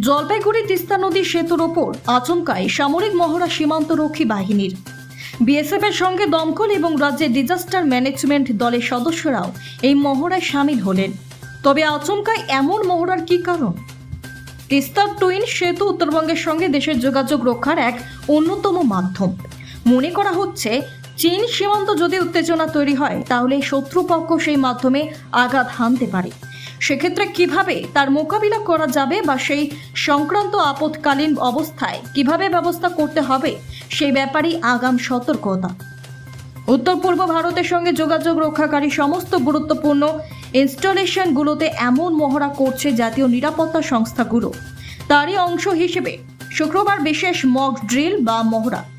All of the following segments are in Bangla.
জলপাইগুড়ি তিস্তা নদী সেতুর ওপর আচমকায় সামরিক মহড়া সীমান্তরক্ষী বাহিনীর। বিএসএফ এর সঙ্গে দমকল এবং রাজ্যের ডিজাস্টার ম্যানেজমেন্ট দলের সদস্যরাও এই মহড়ায় সামিল হলেন। তবে আচমকায় এমন মহড়ার কী কারণ? তিস্তার টুইন সেতু উত্তরবঙ্গের সঙ্গে দেশের যোগাযোগ রক্ষার এক অন্যতম মাধ্যম। মনে করা হচ্ছে, চীন সীমান্ত যদি উত্তেজনা তৈরি হয়, তাহলে শত্রুপক্ষ সেই মাধ্যমে আঘাত হানতে পারে। সেক্ষেত্রে কীভাবে তার মোকাবিলা করা যাবে বা সেই সংক্রান্ত আপৎকালীন অবস্থায় কীভাবে ব্যবস্থা করতে হবে, সেই ব্যাপারেই আগাম সতর্কতা। উত্তর পূর্ব ভারতের সঙ্গে যোগাযোগ রক্ষাকারী সমস্ত গুরুত্বপূর্ণ ইনস্টলেশনগুলোতে এমন মহড়া করছে জাতীয় নিরাপত্তা সংস্থাগুলো। তারই অংশ হিসেবে শুক্রবার বিশেষ মক ড্রিল বা মহড়া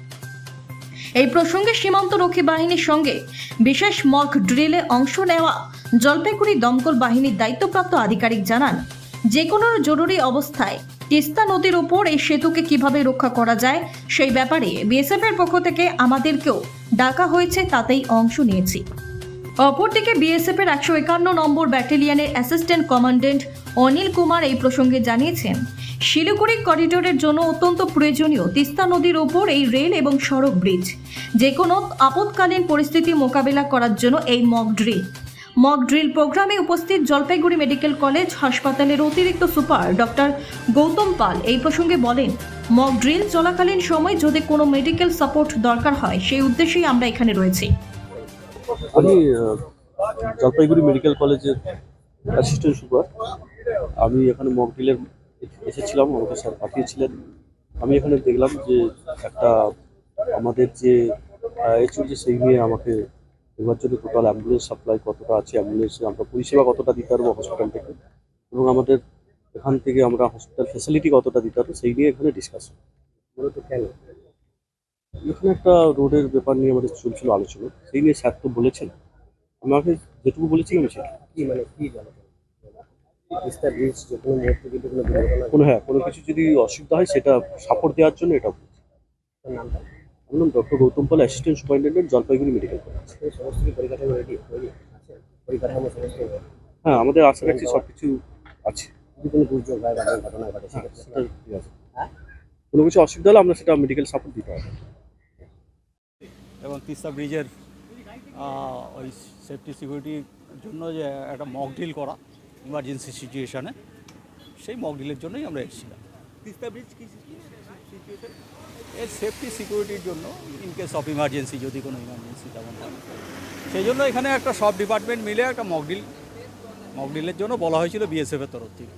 এই প্রসঙ্গে সীমান্তরক্ষী বাহিনীর সঙ্গে বিশেষ মক ড্রিলে অংশ নেওয়া জলপাইগুড়ি দমকল বাহিনীর দায়িত্বপ্রাপ্ত আধিকারিক জানান যে কোনো জরুরি অবস্থায় তিস্তা নদীর উপর এই সেতুকে কীভাবে রক্ষা করা যায় সেই ব্যাপারে বিএসএফ এর পক্ষ থেকে আমাদেরকেও ডাকা হয়েছে, তাতেই অংশ নিয়েছি। অপরদিকে বিএসএফ এর একশো একান্ন নম্বর ব্যাটালিয়নের অ্যাসিস্ট্যান্ট কমান্ড্যান্ট অনিল কুমার এই প্রসঙ্গে জানিয়েছেন শিলিগুড়ি করিডোরের জন্য অত্যন্ত প্রয়োজনীয় তিস্তা নদীর ওপর এই রেল এবং সড়ক ব্রিজ যে কোনো আপৎকালীন পরিস্থিতি মোকাবেলা করার জন্য এই মক ড্রিল মক ড্রিল প্রোগ্রামে উপস্থিত জলপাইগুড়ি মেডিকেল কলেজ হাসপাতালের অতিরিক্ত সুপার ডক্টর গৌতম পাল এই প্রসঙ্গে বলেন মক ড্রিল চলাকালীন সময় যদি কোনো মেডিকেল সাপোর্ট দরকার হয়, সেই উদ্দেশ্যেই আমরা এখানে রয়েছি। আমি জলপাইগুড়ি মেডিকেল কলেজের অ্যাসিস্ট্যান্ট সুপার। আমি এখানে মক ড্রিলের এসেছিলাম আমাকে স্যার পাঠিয়েছিলেন। আমি এখানে দেখলাম যে একটা আমাদের যে চলছে সেই নিয়ে আমাকে এবার জন্য টোটাল অ্যাম্বুলেন্স সাপ্লাই কতটা আছে অ্যাম্বুলেন্সে আমরা পরিষেবা কতটা দিতে পারব হসপিটাল থেকে এবং আমাদের এখান থেকে আমরা হসপিটাল ফেসিলিটি কতটা দিতে পারব সেই নিয়ে এখানে মূলত কেন? এখানে একটা রোডের ব্যাপার নিয়ে আমাদের চলছিল আলোচনা সেই নিয়ে স্যার তো বলেছেন। আমাকে যেটুকু বলেছিলাম সেটা কি মানে কি জানো তিস্তা ব্রিজ যে কোনো মুহূর্তে কিন্তু কোনো দুর্ঘটনা কোনো হ্যাঁ কোনো কিছু যদি অসুবিধা হয় সেটা সাপোর্ট দেওয়ার জন্য এটা। নামটা আমার নাম doctor Gautam Pal assistant superintendent Jalpaiguri medical college সমস্ত কি পরিকাঠামো রেডি পরিকাঠামো সমস্ত হ্যাঁ আমাদের আশা রাখছি সব কিছু আছে। যদি কোনো দুর্যোগ হয় বা ঘটনা ঘটে হ্যাঁ, সেক্ষেত্রে সেটা ঠিক আছে। হ্যাঁ? কোনো কিছু অসুবিধা হলে আমরা সেটা মেডিকেল সাপোর্ট দিতে হবে এবং তিস্তা ব্রিজের ওই সেফটি সিকিউরিটির জন্য যে একটা মক ডিল করা। ইমার্জেন্সি সিচুয়েশানে সেই মকডিলের জন্যই আমরা এসেছিলাম। এর সেফটি সিকিউরিটির জন্য ইন কেস অফ ইমার্জেন্সি যদি কোনো ইমার্জেন্সি তেমন সেই জন্য এখানে একটা সব ডিপার্টমেন্ট মিলে একটা মকডিল মকডিলের মক ডিলের জন্য বলা হয়েছিল বিএসএফের তরফ থেকে।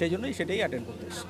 সেই জন্যই সেটাই অ্যাটেন্ড করতে এসেছি।